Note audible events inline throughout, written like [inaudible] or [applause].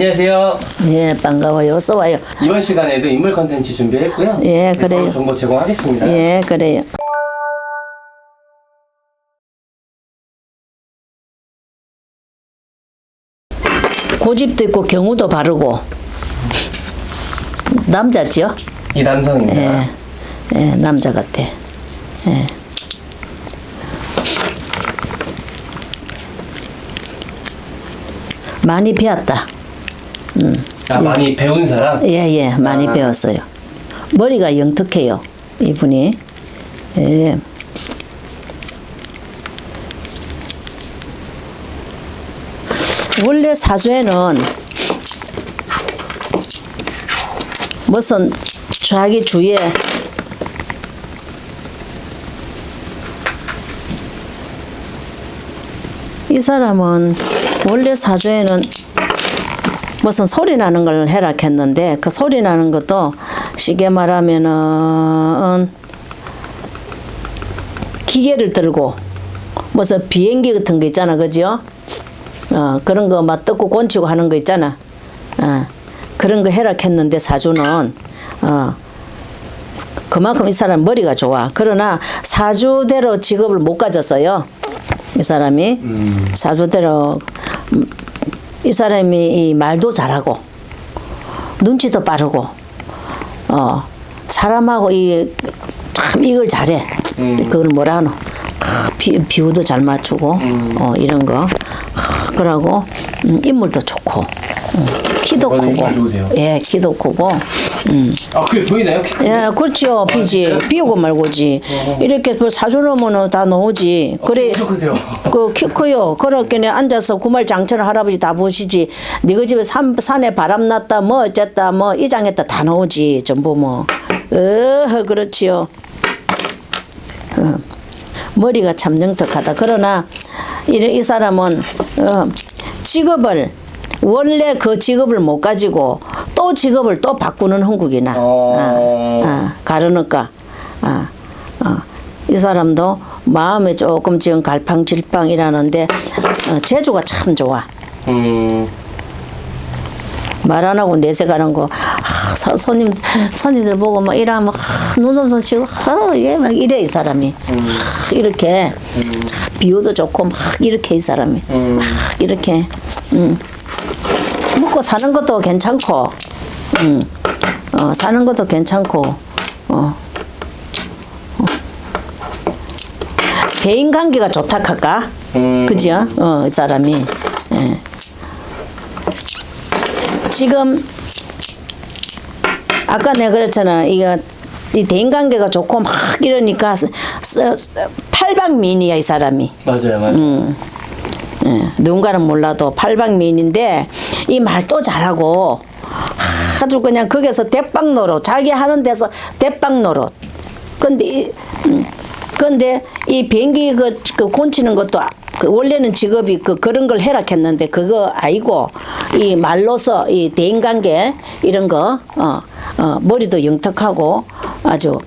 안녕하세요. 예, 반가워요. 어서 와요. 이번 시간에도 인물 컨텐츠 준비했고요. 예, 네, 그래요. 정보 제공하겠습니다. 예, 그래요. 고집도 있고 경우도 바르고 남자죠? 이 남성입니다. 예, 예, 남자 같아. 예. 많이 배웠다. 아, 많이 배운 사람? 예, 예, 많이 아. 배웠어요. 머리가 영특해요, 이분이. 예. 원래 사주에는 무슨 자기 주위에 이 사람은 원래 사주에는 무슨 소리 나는 걸 해라 했는데 그 소리 나는 것도 쉽게 말하면은 기계를 들고 무슨 비행기 같은 거 있잖아 그죠? 어 그런 거 막 뜯고 곤치고 하는 거 있잖아. 어 그런 거 해라 했는데 사주는 어 그만큼 이 사람 머리가 좋아. 그러나 사주대로 직업을 못 가졌어요. 이 사람이 사주대로 음, 이 사람이 이 말도 잘하고 눈치도 빠르고 어 사람하고 이 참 이걸 잘해. 그걸 뭐라 하노? 아, 비, 비유도 잘 맞추고 어 이런 거. 아, 그러고 음, 인물도 좋고 음, 키도 크고. 예 키도 크고 음. 아, 그게 보이나요? 키 예, 그렇죠. 비지. 비우고 말고지. 이렇게 그 사주놓으면 다 나오지. 그래. 엄청 크세요. 그 키 커요. 그렇게 앉아서 구말 장처럼 할아버지 다 보시지. 네가 집에 산, 산에 바람 났다, 뭐 어쨌다, 뭐 이장했다 다 나오지. 전부 뭐. 어, 그렇지요. 어. 머리가 참 영특하다. 그러나 이, 이 사람은 어, 직업을 원래 그 직업을 못 가지고 또 직업을 또 바꾸는 흥국이나 어. 아, 아, 가르니까 아, 어, 이 사람도 마음에 조금 지금 갈팡질팡이라는데 어, 재주가 참 좋아. 음, 말 안 하고 내색하는 거, 아, 사- 손님, 손님들 보고 막 이러면, 아, 눈웃음 치고, 아, 얘막 이래, 이 사람이. 아, 이렇게, 참 비유도 좋고, 막 이렇게, 이 사람이. 막 이렇게, 음. 먹고 사는 것도 괜찮고, 음. 어, 사는 것도 괜찮고, 어. 어. 대인 관계가 좋다 할까? 음. 그죠? 어, 이 사람이. 예. 지금 아까 내가 그랬잖아. 이거 이 대인 관계가 좋고 막 이러니까 팔방미인이야 이 사람이. 맞아요, 맞아요. 음. 예, 누군가는 몰라도 팔방미인인데 이 말도 잘하고 아주 그냥 거기서 대빵 노릇 자기 하는 데서 대빵 노릇. 근데 이, 음, 근데 이 비행기 그, 그 곤치는 것도 아- 그 원래는 직업이 그 그런 걸 해라 했는데 그거 아니고 이 말로서 이 대인관계 이런 거 어, 어, 머리도 영특하고 아주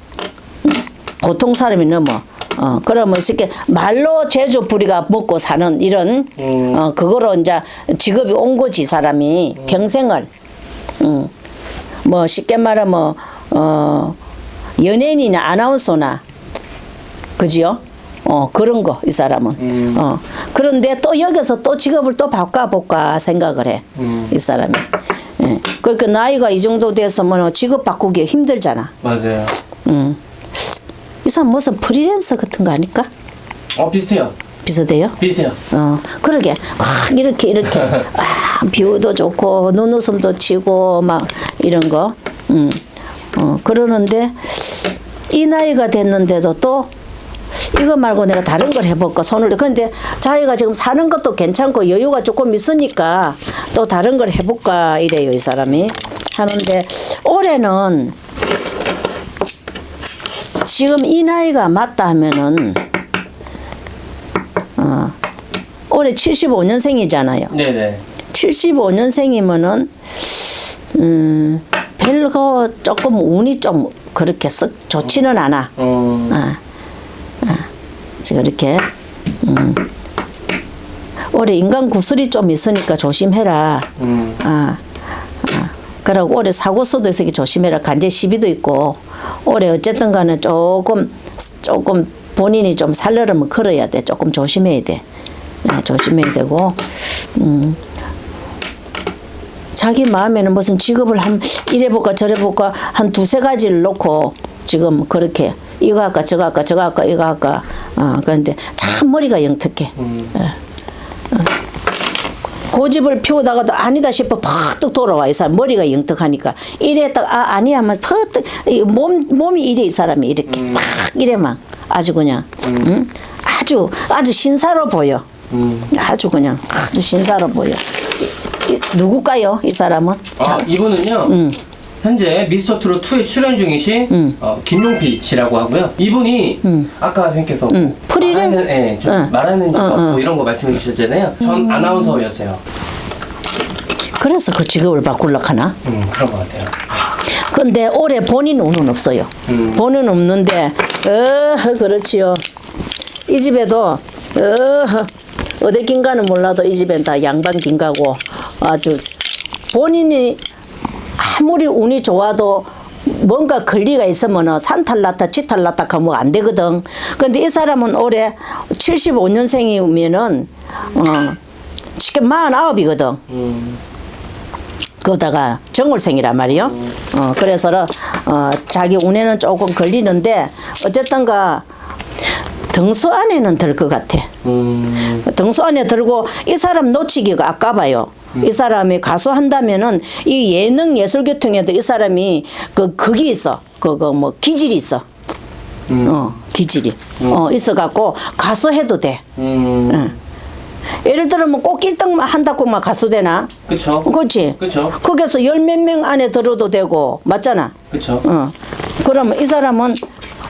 보통 사람이 넘어. 어, 그러면 쉽게 말로 제주 부리가 먹고 사는 이런, 어, 그거로 이제 직업이 온 거지, 사람이. 평생을. 음. 뭐 쉽게 말하면, 어, 연예인이나 아나운서나, 그지요? 어, 그런 거, 이 사람은. 어, 그런데 또 여기서 또 직업을 또 바꿔볼까 생각을 해. 이 사람이. 예. 그러니까 나이가 이 정도 됐으면 직업 바꾸기 힘들잖아. 맞아요. 음. 이 사람 무슨 프리랜서 같은 거 아닐까? 어, 비슷해요. 비슷해요? 비슷해요. 어, 그러게. 막 이렇게, 이렇게. 아, 뷰도 좋고, 눈웃음도 치고, 막 이런 거. 음. 어, 그러는데, 이 나이가 됐는데도 또, 이거 말고 내가 다른 걸 해볼까 손을 근데 자기가 지금 사는 것도 괜찮고 여유가 조금 있으니까 또 다른 걸 해볼까 이래요 이 사람이 하는데 올해는 지금 이 나이가 맞다 하면은 어, 올해 75년생이잖아요. 네네. 75년생이면은 음, 별거 조금 운이 좀 그렇게 썩 좋지는 않아. 어, 아, 아, 지금 이렇게 음, 올해 인간 구슬이 좀 있으니까 조심해라. 음. 아, 아. 그러고 올해 사고 수도 있으니 조심해라. 간제 시비도 있고 올해 어쨌든 간에 조금 조금 본인이 좀 살려면 걸어야 돼. 조금 조심해야 돼. 네, 조심해야 되고 음. 자기 마음에는 무슨 직업을 한 이래 볼까 저래 볼까 한 두세 가지를 놓고 지금 그렇게 이거 할까 저거 할까 저거 할까 이거 할까 어 그런데 참 머리가 영특해. 예. 어. 고집을 피우다가도 아니다 싶어 팍뜩 돌아와 이 사람 머리가 영특하니까 이래 딱아 아니야 하면 이몸 몸이 이래 이 사람이 이렇게 막 이래만 아주 그냥 응? 아주 아주 신사로 보여. 아주 그냥 아주 신사로 보여. 이- 누굴까요 이 사람은? 아, 이분은요. 음. 현재 미스터 트롯 2에 출연 중이신 어, 김용필 씨라고 하고요. 이분이 아까 선생님께서 음. 프리를? 말하는, 예, 좀 응. 말하는 집 응, 없고 응. 이런 거 말씀해 주셨잖아요. 전 아나운서였어요. 그래서 그 직업을 바꾸려 하나? 음, 그런 것 같아요. 근데 올해 본인 운은 없어요. 음. 본인 없는데 어 그렇지요. 이 집에도 어 어디 긴가는 몰라도 이 집엔 다 양반 긴가고 아주 본인이 아무리 운이 좋아도 뭔가 권리가 있으면 산탈났다 치탈났다 하면 안 되거든. 근데 이 사람은 올해 75년생이면은 어 지금 49이거든. 음, 그러다가 정월생이란 말이요. 어, 그래서 어, 자기 운에는 조금 걸리는데 어쨌든가 등수 안에는 들 것 같아. 음, 등수 안에 들고 이 사람 놓치기가 아까봐요. 이 사람이 가수 한다면은 이 예능 예술 계통에도 이 사람이 그 극이 있어. 그거 뭐 기질이 있어. 어 기질이 어 있어 갖고 가수 해도 돼. 음, 예를 들어 뭐꼭 1등만 한다고 막 가수 되나? 그쵸. 그렇지. 그쵸. 거기서 열 몇 명 안에 들어도 되고 맞잖아. 그쵸. 어. 그러면 이 사람은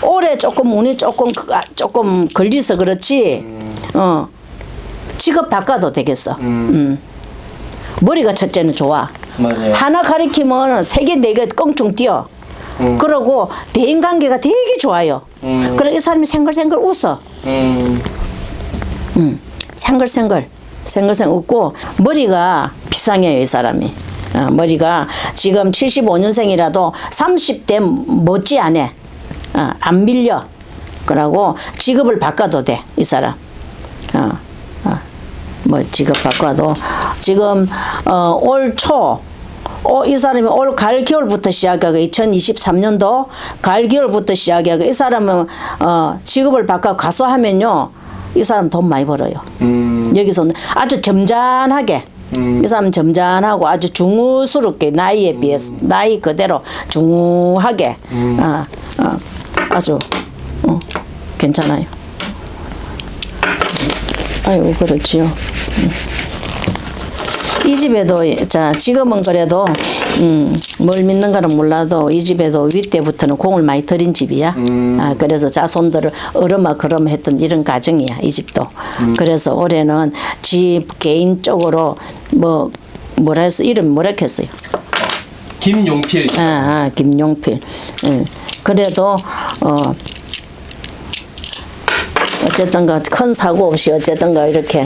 올해 조금 운이 조금 그- 아, 조금 걸려서 그렇지. 어. 직업 바꿔도 되겠어. 음. 머리가 첫째는 좋아. 맞아요. 하나 가리키면 세 개, 네 개 껑충 뛰어. 음. 그러고 대인 관계가 되게 좋아요. 음. 그래 이 사람이 생글생글 웃어. 음, 생글생글 생글생글 웃고 머리가 비상해요 이 사람이 어, 머리가 지금 75년생이라도 30대 못지 않아 어, 안 밀려 그러고 직업을 바꿔도 돼 이 사람 어, 어, 뭐 직업 바꿔도 지금 어, 올초 어, 이 사람이 올 가을 겨울부터 시작하고 2023년도 가을 겨울부터 시작하고 이 사람은 어, 직업을 바꿔 가수 하면요 이 사람 돈 많이 벌어요. 음, 여기서는 아주 점잖하게 이 사람 점잖하고 아주 중후스럽게 나이에 비해서 나이 그대로 중후하게 아, 아, 아주 어, 괜찮아요. 아이고 그렇지요. 음. 이 집에도 자 지금은 그래도 음, 뭘 믿는가는 몰라도 이 집에도 윗때부터는 공을 많이 들인 집이야. 아, 그래서 자손들을 어르마 그럼 했던 이런 가정이야 이 집도. 그래서 올해는 집 개인적으로 뭐 뭐라 해서 이름 뭐라 했어요. 김용필 씨. 아, 아 김용필. 응. 그래도 어 어쨌든가 큰 사고 없이 어쨌든가 이렇게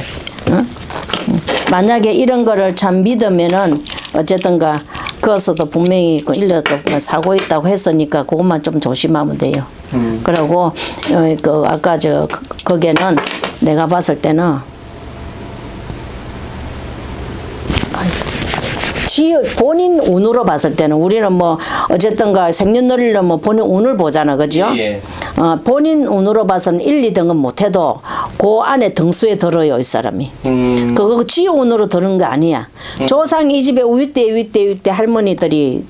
응? 만약에 이런 거를 참 믿으면은 어쨌든가 그것도 분명히 그 일려도 뭐 사고 있다고 했으니까 그것만 좀 조심하면 돼요. 그리고 어, 그 아까 저 거- 거기는 내가 봤을 때는 지 본인 운으로 봤을 때는 우리는 뭐 어쨌든가 생년월일은 뭐 본인 운을 보잖아, 그죠? 예. 어, 본인 운으로 봐서는 1, 2등은 못해도 그 안에 등수에 들어요, 이 사람이. 음, 그거 지 운으로 드는 거 아니야. 조상 이 집에 윗대 윗대 윗대 할머니들이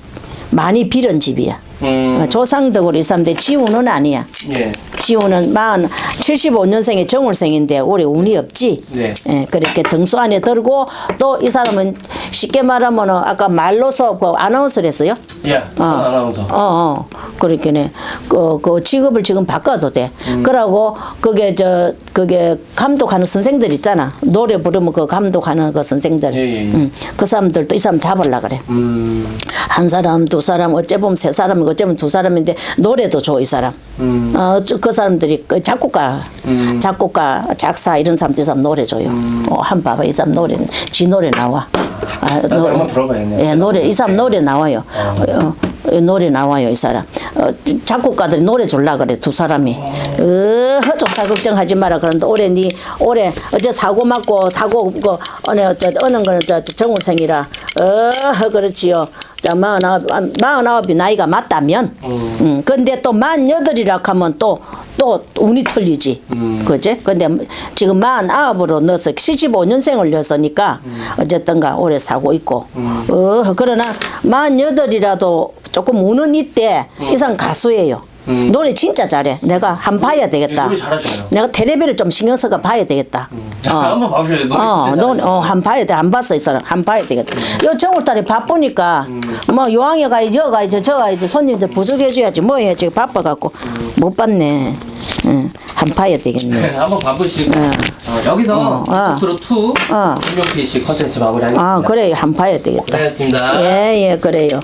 많이 빌은 집이야. 음, 어, 조상덕으로 이 사람들 지 운은 아니야. 예. 지호는 만 75년생의 정월생인데 올해 운이 없지. 네. 예, 그렇게 등수 안에 들고 또 이 사람은 쉽게 말하면 아까 말로서 그 아나운서를 했어요. 예. 전 아나운서. 어, 어. 그렇게네. 그, 그 직업을 지금 바꿔도 돼. 음. 그러고 그게 저 그게 감독하는 선생들 있잖아. 노래 부르면 그 감독하는 그 선생들. 예, 예, 예. 음, 그 사람들도 이 사람 잡으려 그래. 음, 한 사람, 두 사람, 어째 보면 세 사람이고 어째 보면 두 사람인데 노래도 줘 이 사람. 음. 어, 저- 그 사람들이 그 작곡가, 음. 작곡가, 작사 이런 사람들이 사람 노래 줘요. 어, 한 봐봐 이 사람 노래, 지 노래 나와. 아, 나도 한번 들어봐야겠네. 예, 노래 이 사람 노래 나와요. 어, 어, 노래 나와요 이 사람. 어, 작곡가들이 노래 줄라 그래 두 사람이. 어, 좋다 걱정하지 마라 그런데 올해 니 올해 어제 사고 맞고 사고 그 어느 저 어느 거는 저 정우생이라 어 그렇지요. 자 마흔아홉 마흔아홉이 나이가 맞다면, 음. 근데 또 만여덟이라 하면 또 또 운이 틀리지, 그지? 근데 지금 마흔아홉으로 넣어서 75년생을 넣었으니까 어쨌든가 올해 사고 있고, 어 그러나 만여덟이라도 조금 우는 이때 이 사람 가수예요. 노래 진짜 잘해. 내가 한 번 봐야 되겠다. 예, 노래 잘하셔요. 내가 텔레비를 좀 신경 써가 봐야 되겠다. 자, [laughs] 한번 봐보셔야 돼요. 노래 어, 진짜 노래, 잘해요. 어, 한 봐야 돼. 안 봤어, 이 사람. 한 봐야 되겠다. 요 정월달에 바쁘니까, 뭐, 요항에 가야지, 여 가야지, 저 가야지, 손님들 부족해줘야지, 뭐 해야지, 바빠갖고, 못 봤네. 응, 한 봐야 되겠네. 네, [laughs] 한번 봐보시고 어, 여기서 어, 어. 트로 2 어. 김용필 씨 컨텐츠 마무리하겠습니다. 아, 그래, 한 봐야 되겠다. 고생하셨습니다. 예, 예, 그래요.